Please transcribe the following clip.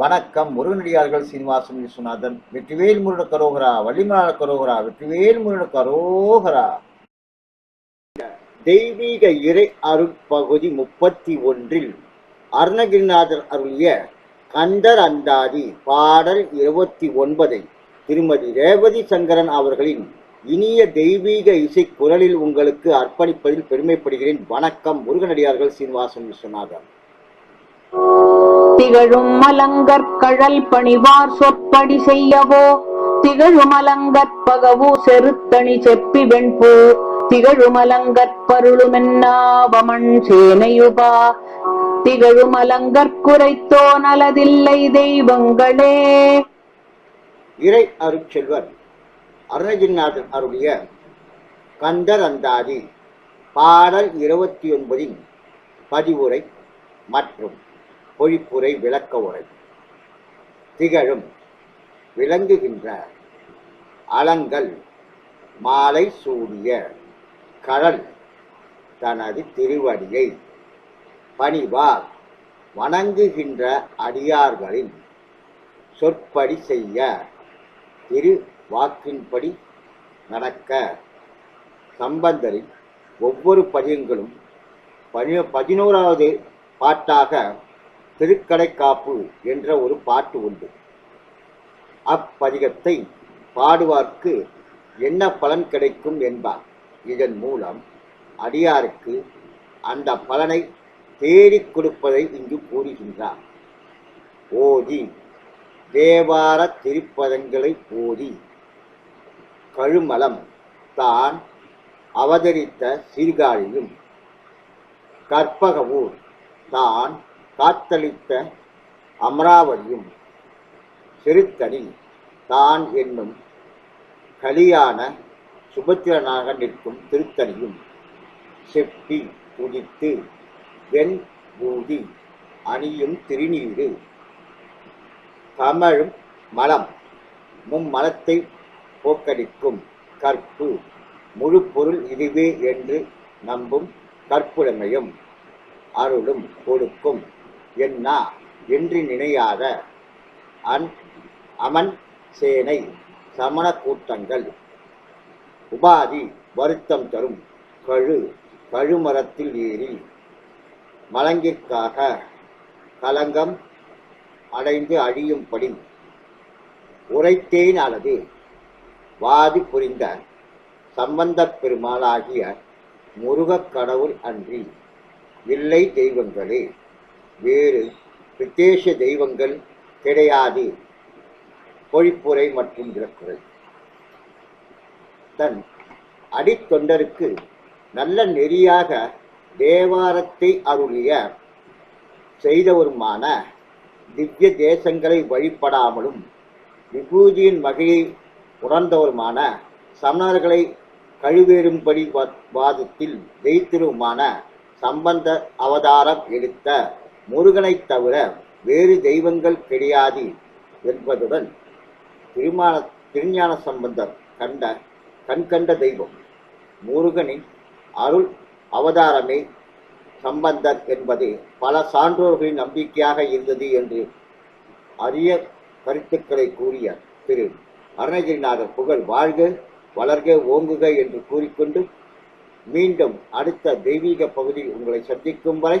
வணக்கம் முருகனடியார்கள் சீனிவாசன் விஸ்வநாதன் வெற்றிவேல் முருகன் கரோகரா வள்ளிமலாள கரோகரா வெற்றிவேல் முருட கரோகரா. தெய்வீக இறை அருட்பகுதி முப்பத்தி ஒன்றில் அருணகிரிநாதர் அருளிய கந்தர் அந்தாதி பாடல் இருபத்தி ஒன்பதை திருமதி ரேவதி சங்கரன் அவர்களின் இனிய தெய்வீக இசை குரலில் உங்களுக்கு அர்ப்பணிப்பதில் பெருமைப்படுகிறேன். வணக்கம் முருகனடியார்கள் சீனிவாசன் விஸ்வநாதன். திகழும் மலங்கற்கழல் பணிவார் சொற்படி செய்யவோ? திகழுமலங்கற்பகவு செருத்தணி செப்பி வெண்பூ? திகழுமலங்கற்பருளுமென்னாவமண் சேனையுபா? திகழுமலங்கற்குரைத்தோ நலதில்லை தெய்வங்களே? இறை அருட்செல்வர் அருணகிரிநாதன் அருளிய கந்தர் அந்தாதி பாடல் இருபத்தி ஒன்பதின் பதிவுரை மற்றும் பொழிப்புரை விளக்க உரை. திகழும் விளங்குகின்ற அலங்கள் மாலை சூடிய கடல் தனது திருவடியை பணிவார் வணங்குகின்ற அடியார்களின் சொற்படி செய்ய திரு வாக்கின்படி நடக்க சம்பந்தரின் ஒவ்வொரு பதியங்களும் பதி பதினோராவது பாட்டாக திருக்கடைக்காப்பு என்ற ஒரு பாட்டு உண்டு. அப்பதிகத்தை பாடுவார்க்கு என்ன பலன் கிடைக்கும் என்பார். இதன் மூலம் அடியாருக்கு அந்த பலனை தேடிக் கொடுப்பதை இங்கு கூறுகின்றார். ஓதி தேவார திருப்பதங்களை ஓதி கழுமலம் தான் அவதரித்த சீர்காழியும் கற்பகவூர் தான் காத்தளித்த அமராவதியும் சிறுத்தனி தான் என்னும் கலியான சுபத்திரனாக நிற்கும் திருத்தணியும் செப்பி உதித்து வெண் பூதி அணியும் திருநீரு கமழும் மலம் மும்மலத்தை போக்கடிக்கும் கற்பு முழு பொருள் இதுவே என்று நம்பும் கற்புடைமையும் அருளும் கொடுக்கும். என்னா? என்று நினையாத அன் அமன் சேனை சமண கூட்டங்கள். உபாதி வருத்தம் தரும். கழு கழுமரத்தில் ஏறி மலங்கிற்காக கலங்கம் அடைந்து அழியும்படி உரைத்தேன் அல்லது வாதி புரிந்த சம்பந்தப் பெருமாளாகிய முருகக் கடவுள் அன்றி இல்லை தெய்வங்களே. வேறு வித்தேச தெய்வங்கள் கிடையாது. பொழிப்புரை மற்றும் விளக்குரை தன் அடித்தொண்டருக்கு நல்ல நெறியாக தேவாரத்தை அருளிய செய்தவருமான திவ்ய தேசங்களை வழிபடாமலும் விபூதியின் வகையை உணர்ந்தவருமான சமணர்களை கழுவேறும்படி வா- வாதத்தில் ஜெயித்திருமான சம்பந்த அவதாரம் எடுத்த முருகனைத் தவிர வேறு தெய்வங்கள் கிடையாது என்பதுடன் திருமான திருஞான சம்பந்தர் கண்ட கண்கண்ட தெய்வம் முருகனின் அருள் அவதாரமே சம்பந்தர் என்பது பல சான்றோர்களின் நம்பிக்கையாக இருந்தது என்று அரிய கருத்துக்களை கூறிய திரு அருணகிரிநாதர் புகழ் வாழ்க வளர்க ஓங்குக என்று கூறிக்கொண்டு மீண்டும் அடுத்த தெய்வீக பகுதியில் உங்களை சந்திக்கும் வரை